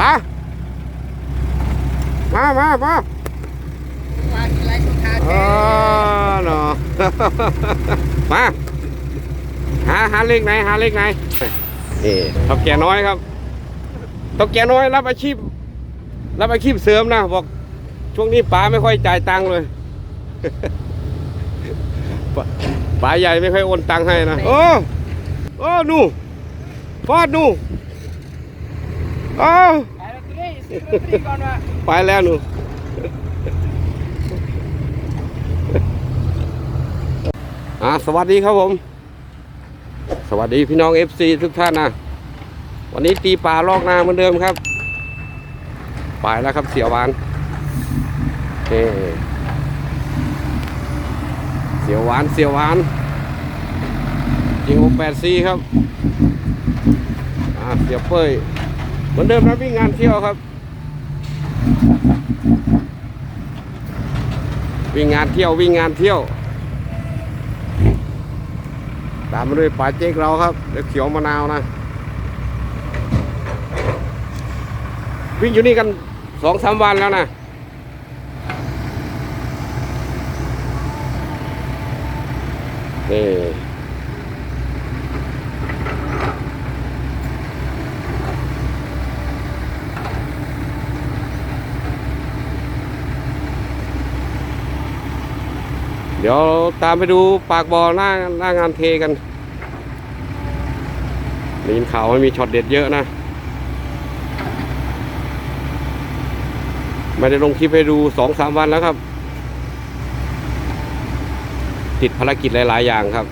มา มามามามาทีไรก็คาเอแก่อเนาะมาหาหาเลขไหนหาเลขไหนนี่เท่าแก่น้อยครับเท่าแก่น้อยรับอาชีพ รับอาชีพเสริมนะบอกช่วงนี้ป๋าไม่ค่อยจ่ายตังค์เลยป๋าป๋าใหญ่ไม่ค่อยโอนตังค์ให้นะโอ้โอ้หนูฟอดหนูโอ้าวไปแล้วหนูอ่าสวัสดีครับผม สวัสดีพี่น้อง FC ทุกท่านนะ วันนี้ตีป่าลอกนาเหมือนเดิมครับ ไปแล้วครับเสียวหวานเฮ้เสียวหวานเสียวหวานยิงหกแปดซีครับ อ่าเสียวเป้ย เหมือนเดิมนะวิ่งงานเที่ยวครับ วิ่งงานเที่ยววิ่งงานเที่ยว ตามมาด้วยป๋าเจ๊กเราครับเดี๋ยวเขียวมะนาวนะ วิ่งอยู่นี่กันสองสามวันแล้วนะนี่ เดี๋ยวตามไปดูปากบ่อหน้าหน้างานเทกันได้ยินข่าวว่ามีช็อตเด็ดเยอะนะ ไม่ได้ลงคลิปให้ดูสองสามวันแล้วครับ ติดภารกิจหลาย ๆ อย่างครับ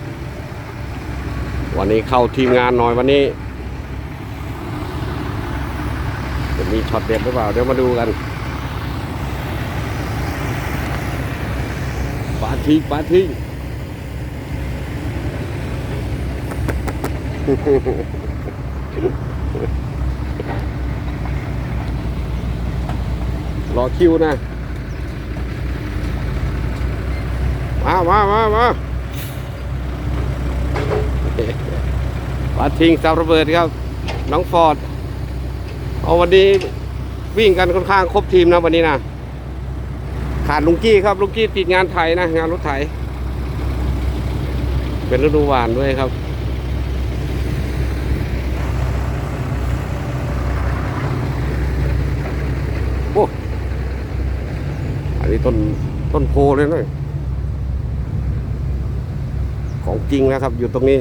วันนี้เข้าทีมงานหน่อยวันนี้ จะมีช็อตเด็ดหรือเปล่า เดี๋ยวมาดูกันปา ทิ้งปาทิ้งรอคิวนะ มามามามาปาทิ้งซาวระเบิดครับ น้องฟอร์ด เอาวันนี้วิ่งกันค่อนข้างครบทีมนะวันนี้นะ ขาดลุงกี้ครับลุงกี้ติดงานไถนะ งานรถไถ เป็นฤดูหวานด้วยครับโอ้อันนี้ต้นต้นโพเลยนะของจริงนะครับ อยู่ตรงนี้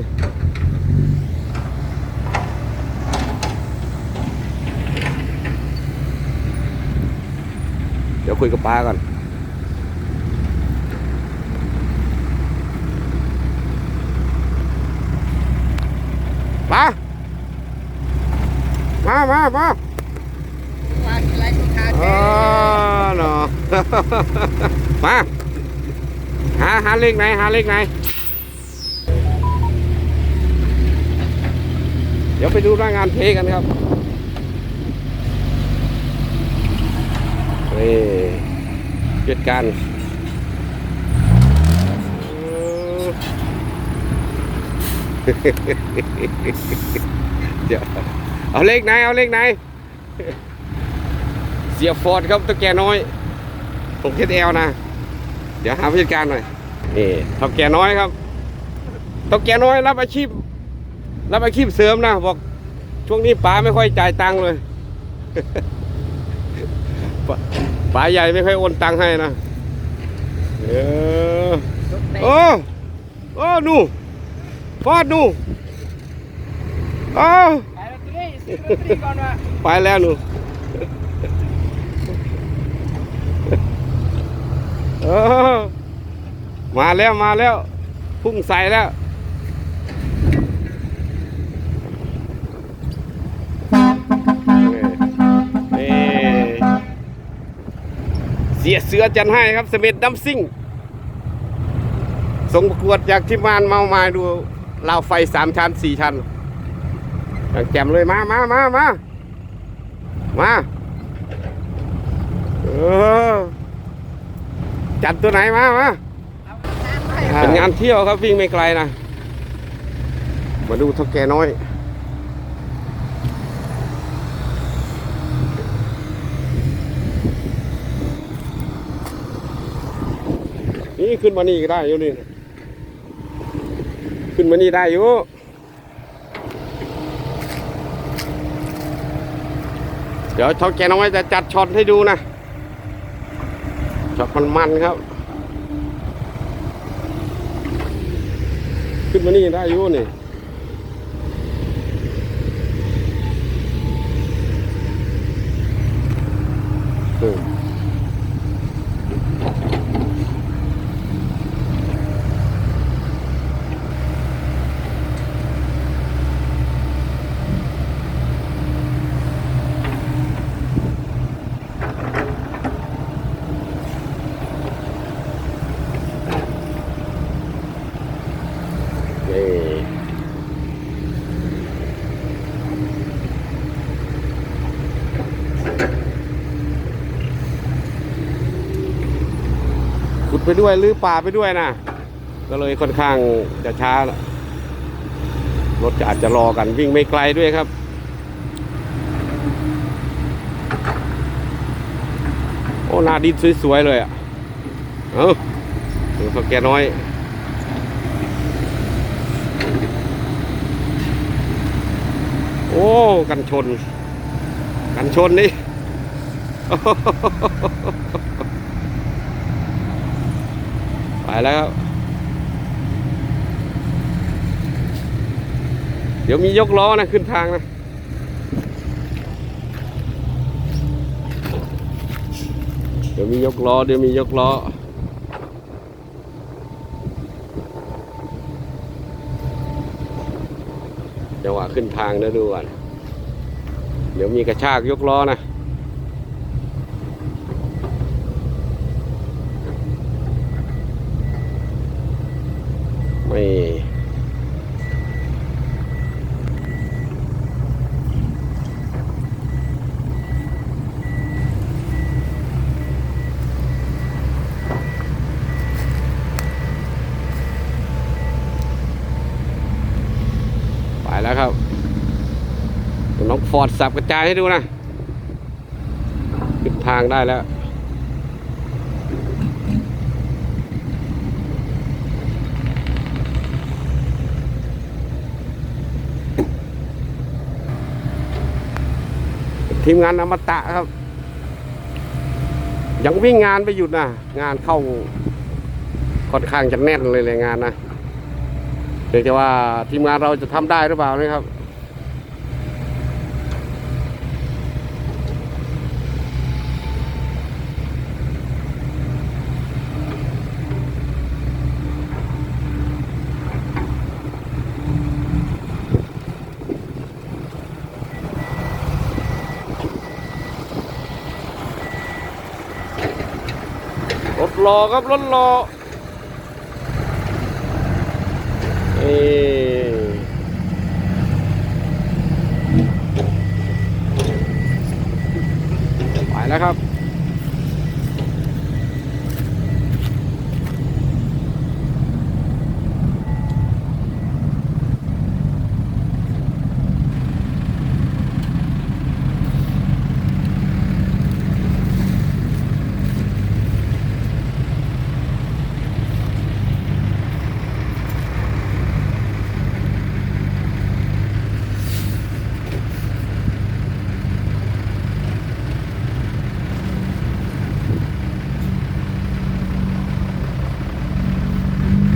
เดี๋ยวคุยกับป้าก่อน ป้ามา มามามาทีไรก็คาเอแก่อเนาะ มา หาหาเลขไหนหาเลขไหน เดี๋ยวไปดูหน้างานเทกันครับนี่จัดการ เออเดี๋ยวเอาเลขไหนเอาเลขไหน เสียฟอร์ดครับตัวแกน้อยตรงเทสแอลนะ เดี๋ยวหาผู้จัดการหน่อยนี่ท่าแกน้อยครับเท่าแกน้อยรับอาชีพ รับอาชีพเสริมนะบอกช่วงนี้ป๋าไม่ค่อยจ่ายตังค์เลยป๋าใหญ่ไม่ค่อยโอนตังค์ให้นะเออโอ้โอ้หนูฟอดห นูโอ้ขายลอตเตอรี่ซื้อลอตเตอรี่ก่อนว่าไปแล้วหนูเออมาแล้วมาแล้ว พุ่งใส่แล้วเสียเสือจันให้ครับเสม็ดดัมซิ่งส่งประกวดจากที่มานเมามาดู เราไฟสามชั้นสี่ชั้นอย่แจมเลยมามามามามาจัดตัวไหนมามาเป็นงานเที่ยวครับวิ่งไม่ไกลนะ มาดูท่าแกน้อยนี่ขึ้นมานี่ก็ได้อยูนี่ ขึ้นมานี่ได้อยู่เดี๋ยวเท่าแกน้อยจะจัดช็อตให้ดูนะช็อตมันมันครับ ขึ้นมานี่ได้อยู่นี่ อืมนี่ ขุดไปด้วยหรือป่าไปด้วยนะก็เลยค่อนข้างจะช้ารถจะอาจจะรอกันวิ่งไม่ไกลด้วยครับ โอ้หนาดินสวยๆเลยอะเอ้าดูเขาแกน้อยโอ้ กันชน กันชนนี่ ไปแล้ว เดี๋ยวมียกล้อนะขึ้นทางนะเดี๋ยวมียกล้อเดี๋ยวมียกล้อจังหวะขึ้นทางนะดูก่อนเดี๋ยวมีกระชากยกล้อนะ ไม่ไปแล้วครับน้องฟอร์ดสับกระจายให้ดูนะขึ้นทางได้แล้ว ทีมงานอมตะครับ ยังวิ่งงานไปหยุดนะงานเข้าค่อนข้างจะแน่นเลยเลยงานนะเดี๋ยวจะว่าทีมงานเราจะทำได้หรือเปล่านะครับ รอครับรถรอเอไปแล้วครับ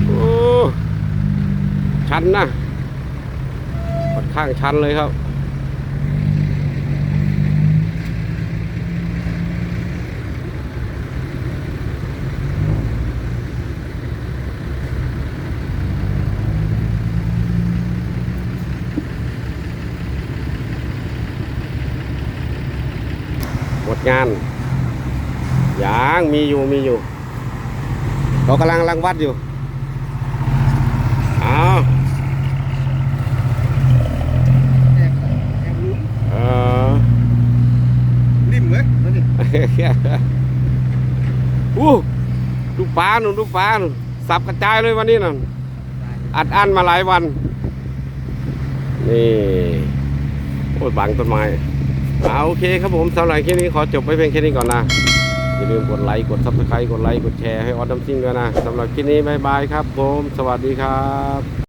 โอ้ ชันนะค่อนข้างชันเลยครับ หมดงานยังมีอยู่มีอยู่ เรากำลังรังวัดอยู่ อ้าวเออ ริมเว้ยมาดิ อู้ดูปลาหนุนดูปลาหนุนสับกระจายเลยวันนี้น่ะอัดอั้นมาหลายวัน นี่โอ้ยบังต้นไม้เอาโอเคครับผมสำหรับคลิปนี้ขอจบไปเพียงแค่นี้ก่อนนะ อย่าลืมกดไลค์กดซับสไครต์กดไลค์กดแชร์ให้ออดดัมซิ่งด้วยนะสำหรับคลิปนี้บายบายครับผม สวัสดีครับ